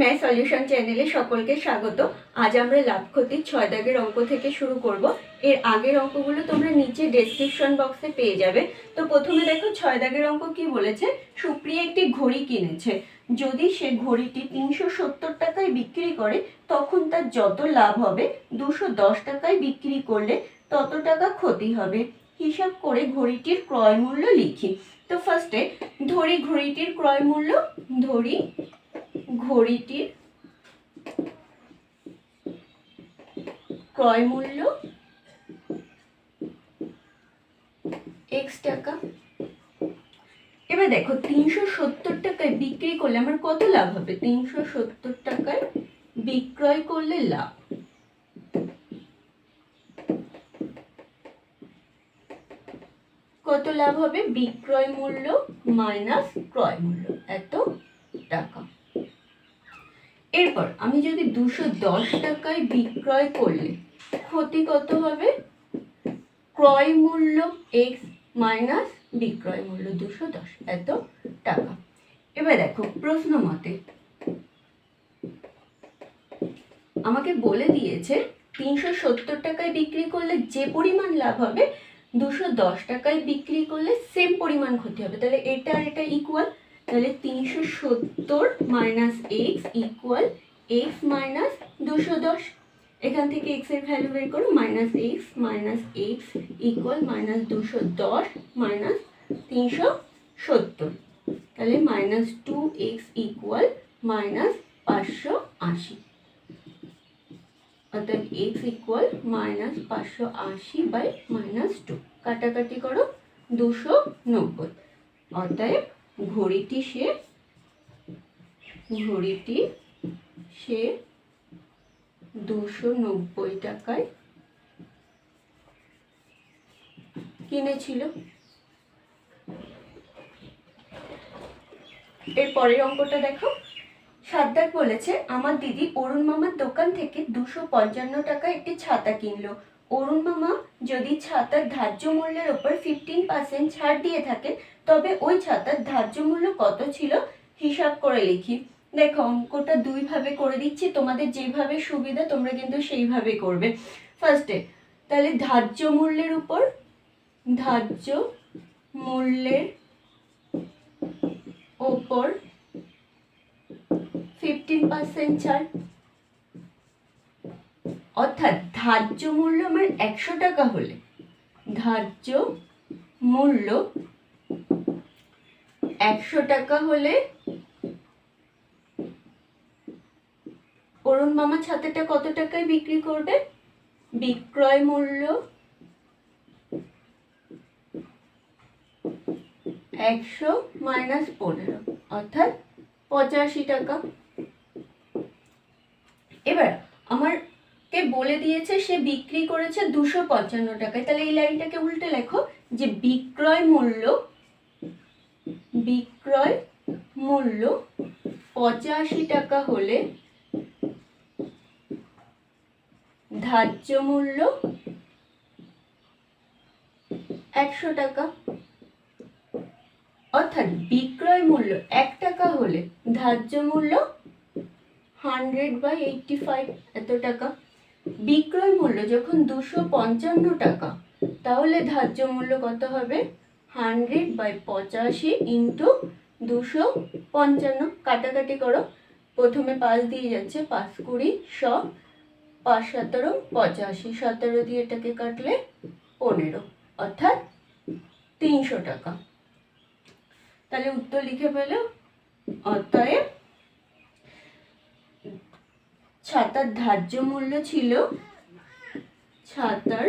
Math solution চ্যানেলে সকলকে স্বাগত। আজ আমরা লাভ ক্ষতির ছয় দাগের অঙ্ক থেকে শুরু করব। এর আগের অঙ্কগুলো তোমরা নিচে ডেসক্রিপশন বক্সে পেয়ে যাবে। তো প্রথমে দেখো ছয় দাগের অঙ্ক কি বলেছে? সুপ্রিয়া একটি ঘড়ি কিনেছে। যদি সে ঘড়িটি তিনশো সত্তর টাকায় বিক্রি করে, তখন তার যত লাভ হবে, দুশো দশ টাকায় বিক্রি করলে তত টাকা ক্ষতি হবে। হিসাব করে ঘড়িটির ক্রয় মূল্য লিখি। তো ফার্স্টে ধরি ঘড়িটির ক্রয় মূল্য, ধরি ঘড়িটির ক্রয় মূল্য এক্স টাকা। এবার দেখো, তিনশো সত্তর টাকায় বিক্রি করলে আমার কত লাভ হবে? তিনশো সত্তর টাকায় বিক্রয় করলে লাভ। কত লাভ হবে? বিক্রয় মূল্য মাইনাস ক্রয় মূল্য। এত টাকা। এরপর আমি যদি দুশো দশ টাকায় বিক্রয় করলে ক্ষতি কত হবে? ক্রয় মূল্য এক্স মাইনাস বিক্রয় মূল্য দুশো দশ। এত টাকা। এবার দেখো, প্রশ্ন মতে আমাকে বলে দিয়েছে, তিনশো সত্তর টাকায় বিক্রি করলে যে পরিমাণ লাভ হবে, দুশো দশ টাকায় বিক্রি করলে সেম পরিমাণ ক্ষতি হবে। তাহলে এটা আর এটা ইকুয়াল তাহলে তিনশো সত্তর minus X equal X minus দুশো দশ। এখান থেকে এক্সের ভ্যালু বের করো minus X minus X equal minus দুশো দশ মাইনাস তিনশো সত্তর। তাহলে minus two X equal minus পাঁচশো আশি। অর্থাৎ এক্স ইকুয়াল মাইনাস পাঁচশো আশি বাই মাইনাস টু কাটাকাটি করো, দুশো নব্বই। অতএব ঘড়িটি সে ঘড়িটি সে দুশো নব্বই টাকায় কিনেছিল। এর পরের অঙ্কটা দেখো। সাদ্দাক বলেছে, আমার দিদি অরুণ মামার দোকান থেকে দুশো পঞ্চান্ন টাকা একটি ছাতা কিনলো। অরুণ মামা যদি ছাতার ধার্য মূল্যের ওপর ফিফটিন পার্সেন্ট ছাড় দিয়ে থাকেন তবে ওই ছাতার ধার্য মূল্য কত ছিল হিসাব করে লিখি। দেখো, অঙ্কটা দুইভাবে করে দিচ্ছি, তোমাদের যেভাবে সুবিধা তোমরা কিন্তু সেইভাবে করবে। ফার্স্টে তাহলে ধার্য মূল্যের উপর, ধার্য মূল্যের ওপর ফিফটিন পার্সেন্ট ছাড় অর্থাৎ ধার্য মূল্য আমার একশো টাকা হলে, ধার্য মূল্য একশো টাকা হলে অরুণ মামা ছাতাটা কত টাকায় বিক্রি করবে? বিক্রয় মূল্য একশো মাইনাস পনেরো, অর্থাৎ পঁচাশি টাকা। এবার আমারকে বলে দিয়েছে সে বিক্রি করেছে দুশো পঞ্চান্ন টাকায়। তাহলে এই লাইনটাকে উল্টে লেখো যে বিক্রয় মূল্য বিক্রয় মূল্য পঁচাশি টাকা হলে ধার্য মূল্য একশো টাকা। অর্থাৎ বিক্রয় মূল্য এক টাকা হলে ধার্য মূল্য হান্ড্রেড বাই এইটটি ফাইভ এত টাকা। বিক্রয় মূল্য যখন দুশো পঞ্চান্ন টাকা, তাহলে ধার্য মূল্য কত হবে? হান্ড্রেড বাই পঁচাশি ইন্টু দুশো পঞ্চান্ন। কাটাকাটি করো। প্রথমে পাঁচ দিয়ে যাচ্ছে, পাঁচ কুড়ি শ পাঁচ সতেরো, পঁচাশি। সতেরো দিয়ে এটাকে কাটলে পনেরো, অর্থাৎ তিনশো টাকা। তাহলে উত্তর লিখে পেল অতএব ছাতার ধার্য মূল্য ছিল, ছাতার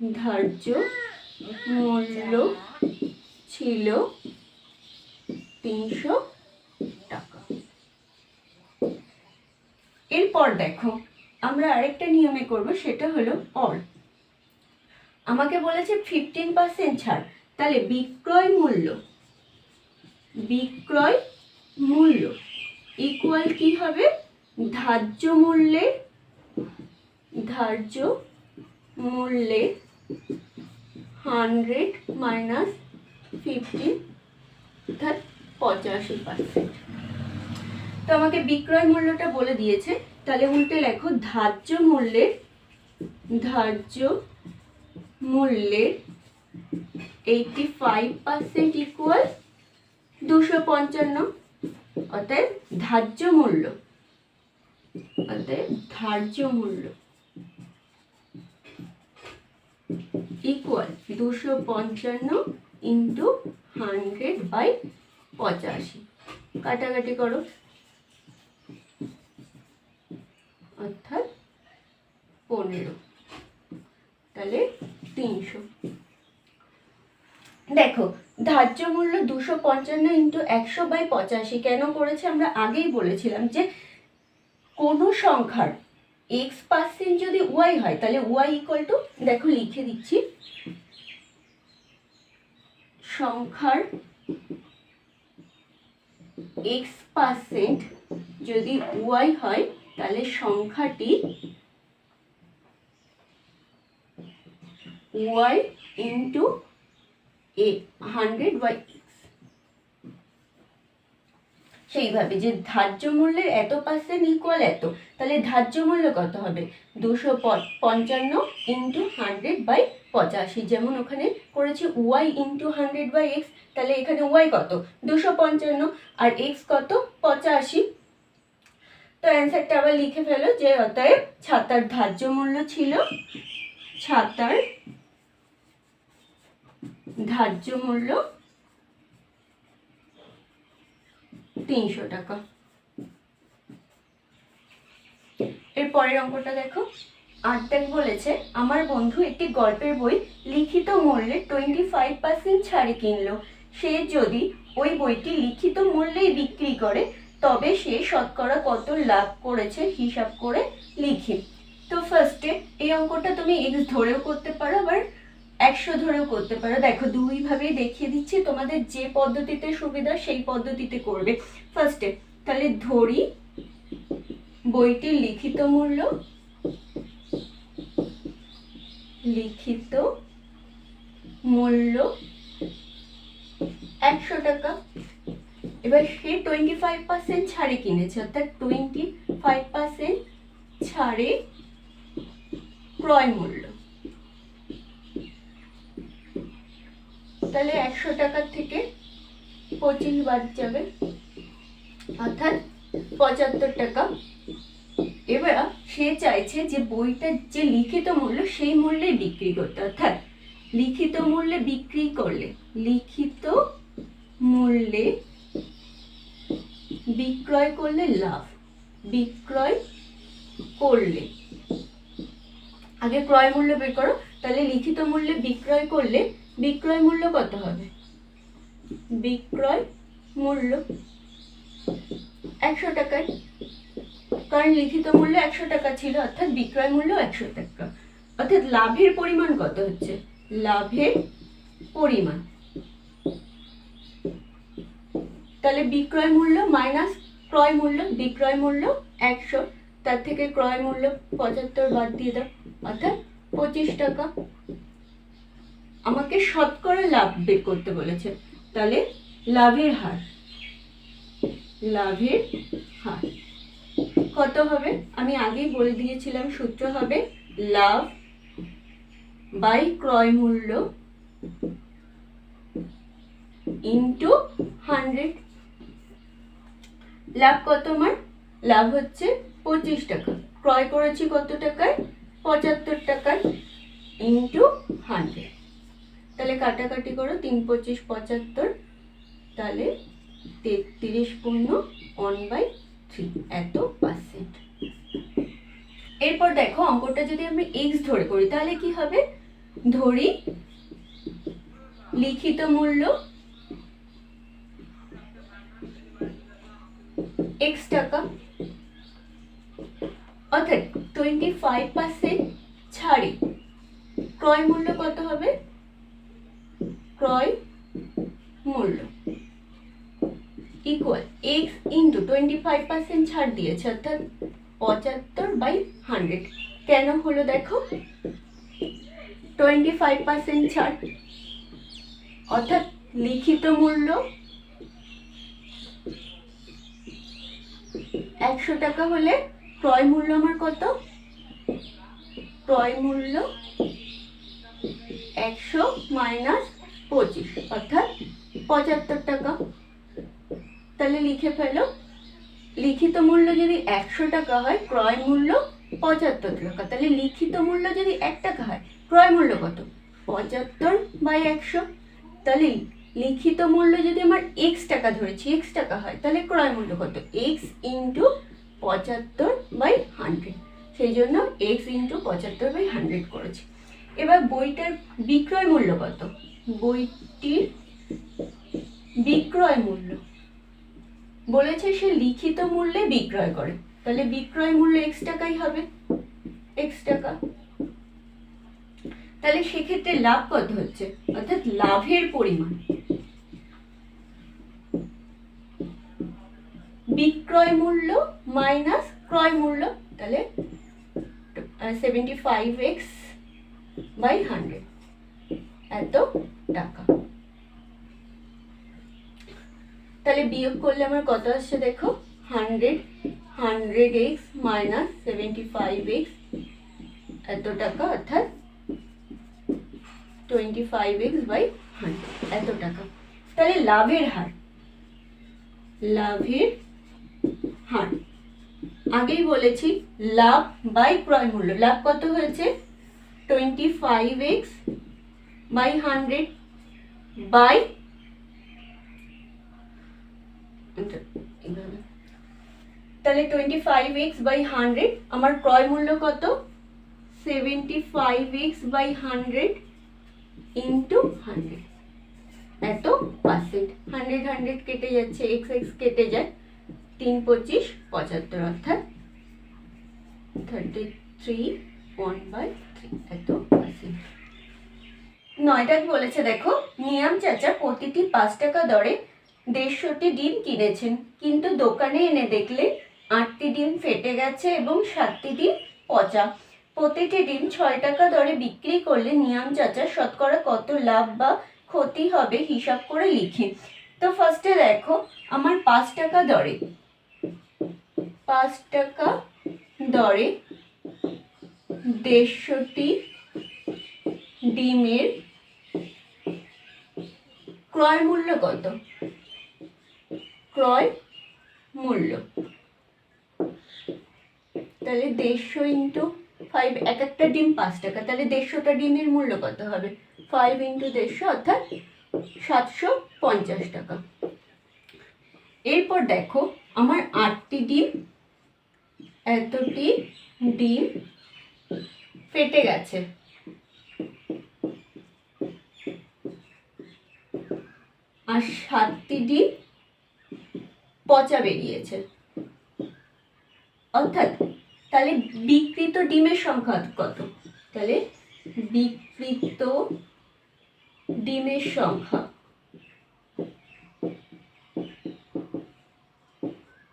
ধার্য মূল্য ছিল তিনশো টাকা। এরপর দেখো, আমরা আরেকটা নিয়মে করব, সেটা হলো অল আমাকে বলেছে ফিফটিন পার্সেন্ট ছাড়, তাহলে বিক্রয় মূল্য। বিক্রয় মূল্য ইকুয়াল কি হবে? ধার্য মূল্যে ধার্য মূল্যে হান্ড্রেড মাইনাস ফিফটিন অর্থাৎ পঁচাশি পার্সেন্ট। তো আমাকে বিক্রয় মূল্যটা বলে দিয়েছে। তাহলে উল্টে লেখো, ধার্য মূল্যের ধার্য মূল্যের এইটটি ফাইভ পার্সেন্ট ইকুয়াল দুশো পঞ্চান্ন, অতএব ধার্য মূল্য, অতএব ধার্য মূল্য। ইকুয়াল দুশো পঞ্চান্ন ইন্টু হান্ড্রেড বাই পঁচাশি। কাটাকাটি করো। অর্থাৎ পনেরো। তাহলে তিনশো। দেখো, ধার্য মূল্য দুশো পঞ্চান্ন ইন্টু একশো বাই পঁচাশি কেন করেছে? আমরা আগেই বলেছিলাম যে কোনো সংখ্যার এক্স পার্সেন্ট যদি ওয়াই হয়, তাহলে ওয়াই ইকুয়াল টু দেখো লিখে দিচ্ছি, সংখ্যার এক্স পার্সেন্ট যদি ওয়াই হয়, তাহলে সংখ্যাটি Y into a hundred by সেইভাবে যে ধার্য মূল্যের এত পার্সেন্ট ইকুয়াল এত, তাহলে ধার্য মূল্য কত হবে? দুশো পঞ্চান্ন ইন্টু হান্ড্রেড বাই পঁচাশি। যেমন ওখানে করেছি Y into hundred by X তাহলে এখানে ওয়াই কত? দুশো পঞ্চান্ন। আর এক্স কত? পঁচাশি। তো অ্যান্সারটা আবার লিখে ফেলো যে অতএব ছাতার ধার্য মূল্য ছিল, ছাতার ধার্য মূল্য তিনশো টাকা। এর পরের অঙ্কটা দেখো। আর্টেক বলেছে, আমার বন্ধু একটি গল্পের বই লিখিত মূল্যে টোয়েন্টি ফাইভ পার্সেন্ট ছাড়ে কিনলো। সে যদি ওই বইটি লিখিত মূল্যেই বিক্রি করে, তবে সে শতকরা কত লাভ করেছে হিসাব করে লিখি। তো ফার্স্টে এই অঙ্কটা তুমি এক্স ধরেও করতে পারো, আবার একশো ধরেও করতে পারো। দেখো দুইভাবেই দেখিয়ে দিচ্ছি, তোমাদের যে পদ্ধতিতে সুবিধা সেই পদ্ধতিতে করবে। ফার্স্টে তাহলে ধরি, বইটির লিখিত মূল্য লিখিত মূল্য একশো টাকা। এবার সে টোয়েন্টি ফাইভ পার্সেন্ট ছাড়ে কিনেছে, অর্থাৎ টোয়েন্টি ফাইভ পার্সেন্ট ছাড়ে ক্রয় মূল্য। তাহলে একশো টাকার থেকে পঁচিশ বাদ যাবে। অর্থাৎ পঁচাত্তর টাকা। এবার সে চাইছে যে বইটার যে লিখিত মূল্য, সেই মূল্যে বিক্রি করতে। অর্থাৎ লিখিত মূল্যে বিক্রি করলে, লিখিত মূল্যে বিক্রয় করলে লাভ, বিক্রয় করলে। আগে ক্রয় মূল্য বের করো, তাহলে লিখিত মূল্যে বিক্রয় করলে বিক্রয় মূল্য কত হবে? বিক্রয় মূল্য একশো টাকায়। কারণ লিখিত মূল্য একশো টাকা ছিল, অর্থাৎ বিক্রয় মূল্য একশো টাকা। অর্থাৎ লাভের পরিমাণ কত হচ্ছে? লাভের পরিমাণ। তাহলে বিক্রয় মূল্য মাইনাস ক্রয় মূল্য, বিক্রয় মূল্য একশো। তার থেকে ক্রয় মূল্য পঁচাত্তর বাদ দিয়ে দাও, অর্থাৎ পঁচিশ টাকা। আমাকে শতকরা লাভ বের করতে বলেছে তাহলে লাভের হার। লাভের হার। কত হবে? আমি আগেই বলে দিয়েছিলাম, সূত্র হবে লাভ বাই ক্রয় মূল্য ইন্টু হান্ড্রেড। লাভ কত আমার? লাভ হচ্ছে পঁচিশ টাকা। ক্রয় করেছি কত টাকায়? পঁচাত্তর টাকায় ইন্টু হান্ড্রেড। তাহলে কাটাকাটি করো তিন পঁচিশ পঁচাত্তর, তাহলে তেত্রিশ পূর্ণ ওয়ান বাই থ্রি এত পার্সেন্ট এরপর দেখো অঙ্কটা যদি আমি এক্স ধরে করি, তাহলে কি হবে? ধরি লিখিত মূল্য এক্স টাকা, অর্থাৎ টোয়েন্টি ফাইভ পার্সেন্ট ছাড়ে। ক্রয় মূল্য কত হবে? ক্রয় মূল্য। Equal X into twenty five percent ছাড় দিয়েছে, অর্থাৎ পঁচাত্তর বাই হান্ড্রেড কেন হলো দেখো? টোয়েন্টি ফাইভ পার্সেন্ট ছাড়, অর্থাৎ লিখিত মূল্য একশো টাকা হলে ক্রয় মূল্য আমার কত? ক্রয় মূল্য একশো মাইনাস পঁচিশ, অর্থাৎ পঁচাত্তর টাকা। তাহলে লিখে ফেলো। লিখিত মূল্য যদি একশো টাকা হয়, ক্রয় মূল্য পঁচাত্তর টাকা। তাহলে লিখিত মূল্য যদি এক টাকা হয়, ক্রয় মূল্য কত? পঁচাত্তর বাই একশো। তাহলে লিখিত মূল্য যদি আমার এক্স টাকা ধরেছি এক্স টাকা হয়, তাহলে ক্রয় মূল্য কত? এক্স ইন্টু পঁচাত্তর বাই হান্ড্রেড সেই জন্য এক্স ইন্টু পঁচাত্তর বাই হান্ড্রেড করেছি। এবার বইটার বিক্রয় মূল্য কত? বইটির বিক্রয় মূল্য। বলেছে সে লিখিত মূল্যে বিক্রয় করে। তাহলে বিক্রয় মূল্য এক্স টাকাই হবে। এক্স টাকা। তাহলে সেক্ষেত্রে লাভ কত হচ্ছে? অর্থাৎ লাভের পরিমাণ। বিক্রয় মূল্য মাইনাস ক্রয় মূল্য। তাহলে seventy five X by hundred এত টাকা তাহলে বিয়োগ করলে আমার কত আসছে দেখো? Hundred hundred X minus seventy five X, এত টাকা অর্থাৎ twenty five X by hundred, এত টাকা। তাহলে লাভের হার লাভের হার। আগেই বলেছি, লাভ বাই ক্রয় মূল্য, লাভ কত হয়েছে? Twenty five X by hundred, by তাহলে twenty five X by hundred, আমার ক্রয় মূল্য কত? Seventy five X by hundred into hundred এত পার্সেন্ট হান্ড্রেড হান্ড্রেড কেটে যাচ্ছে এক্স এক্স কেটে যায়, তিন পঁচিশ, পঁচাত্তর, অর্থাৎ thirty three one by three এত পার্সেন্ট নয়টা কি বলেছে দেখো? নিয়াম চাচা প্রতিটি পাঁচ টাকা দরে দেড়শোটি ডিম কিনেছেন। কিন্তু দোকানে এনে দেখলে আটটি ডিম ফেটে গেছে এবং সাতটি ডিম পচা। প্রতিটি ডিম ছয় টাকা দরে বিক্রি করলে নিয়াম চাচা শতকরা কত লাভ বা ক্ষতি হবে হিসাব করে লিখি। তো ফার্স্টে দেখো, আমার পাঁচ টাকা দরে, পাঁচ টাকা দরে দেড়শোটি ডিমের ক্রয় মূল্য কত? ক্রয় মূল্য। তাহলে দেড়শো ইন্টু ফাইভ এক একটা ডিম পাঁচ টাকা। তাহলে দেড়শোটা ডিমের মূল্য কত হবে? ফাইভ ইন্টু দেড়শো, অর্থাৎ সাতশো পঞ্চাশ টাকা। এরপর দেখো, আমার আটটি ডিম, এতটি ডিম ফেটে গেছে। আর সাতটি ডিম পচা বেরিয়েছে। অর্থাৎ তাহলে বিকৃত ডিমের সংখ্যা কত? তাহলে বিকৃত ডিমের সংখ্যা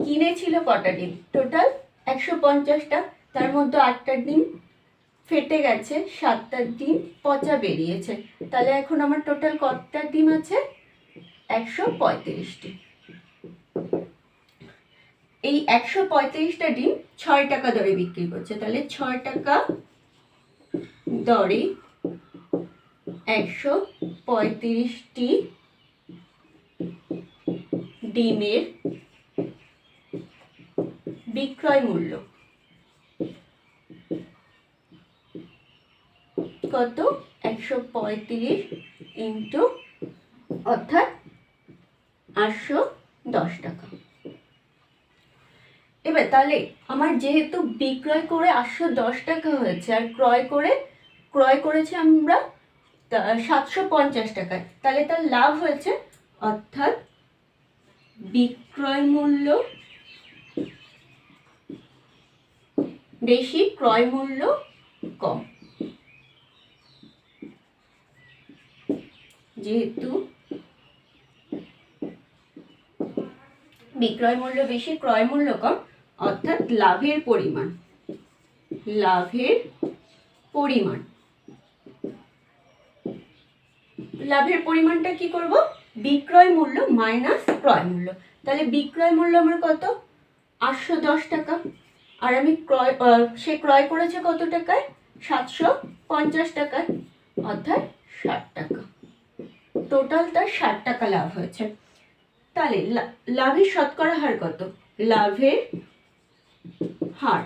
কিনেছিল কটা ডিম? টোটাল একশো পঞ্চাশটা। তার মধ্যে আটটা ডিম ফেটে গেছে, সাতটা ডিম পচা বেরিয়েছে। তাহলে এখন আমার টোটাল কতটা ডিম আছে? একশো পঁয়ত্রিশটি। এই একশো পঁয়ত্রিশটা ডিম ছয় টাকা দরে বিক্রি করছে। তাহলে ছয় টাকা দরে একশো পঁয়ত্রিশটি ডিমের বিক্রয় মূল্য কত? একশো পঁয়ত্রিশ ইন্টু অর্থাৎ আটশো দশ টাকা। এবার তাহলে আমার যেহেতু বিক্রয় করে আটশো দশ টাকা হয়েছে, আর ক্রয় করে, ক্রয় করেছে আমরা সাতশো পঞ্চাশ টাকায়। তাহলে তার লাভ হয়েছে অর্থাৎ বিক্রয় মূল্য বেশি, ক্রয় মূল্য কম। যেহেতু বিক্রয় মূল্য বেশি, ক্রয় মূল্য কম, অর্থাৎ লাভের পরিমাণ। লাভের পরিমাণ। লাভের পরিমাণটা কি করব? বিক্রয় মূল্য মাইনাস ক্রয় মূল্য। তাহলে বিক্রয় মূল্য আমার কত? আটশো দশ টাকা। আর আমি ক্রয় সে ক্রয় করেছে কত টাকায়? সাতশো পঞ্চাশ টাকায়। অর্থাৎ ষাট টাকা। টোটাল তার ষাট টাকা লাভ হয়েছে। তাহলে লাভের শতকরা হার কত? লাভের হার।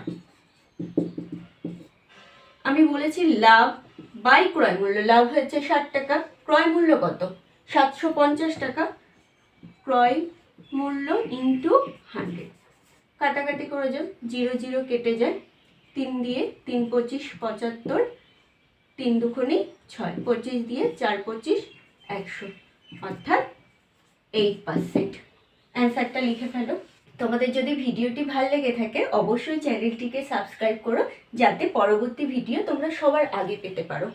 আমি বলেছি লাভ বাই ক্রয় মূল্য। লাভ হয়েছে ষাট টাকা, ক্রয় মূল্য কত? সাতশো পঞ্চাশ টাকা, ক্রয় মূল্য ইন্টু হান্ড্রেড। কাটাকাটি করে যান জিরো জিরো কেটে যায়, তিন দিয়ে তিন পঁচিশ পঁচাত্তর, তিন দুখনি ছয়, পঁচিশ দিয়ে চার পঁচিশ একশো। অর্থাৎ এইট পার্সেন্ট অ্যান্সারটা লিখে ফেলো। তোমাদের যদি ভিডিওটি ভালো লেগে থাকে, অবশ্যই চ্যানেলটিকে সাবস্ক্রাইব করো, যাতে পরবর্তী ভিডিও তোমরা সবার আগে পেতে পারো।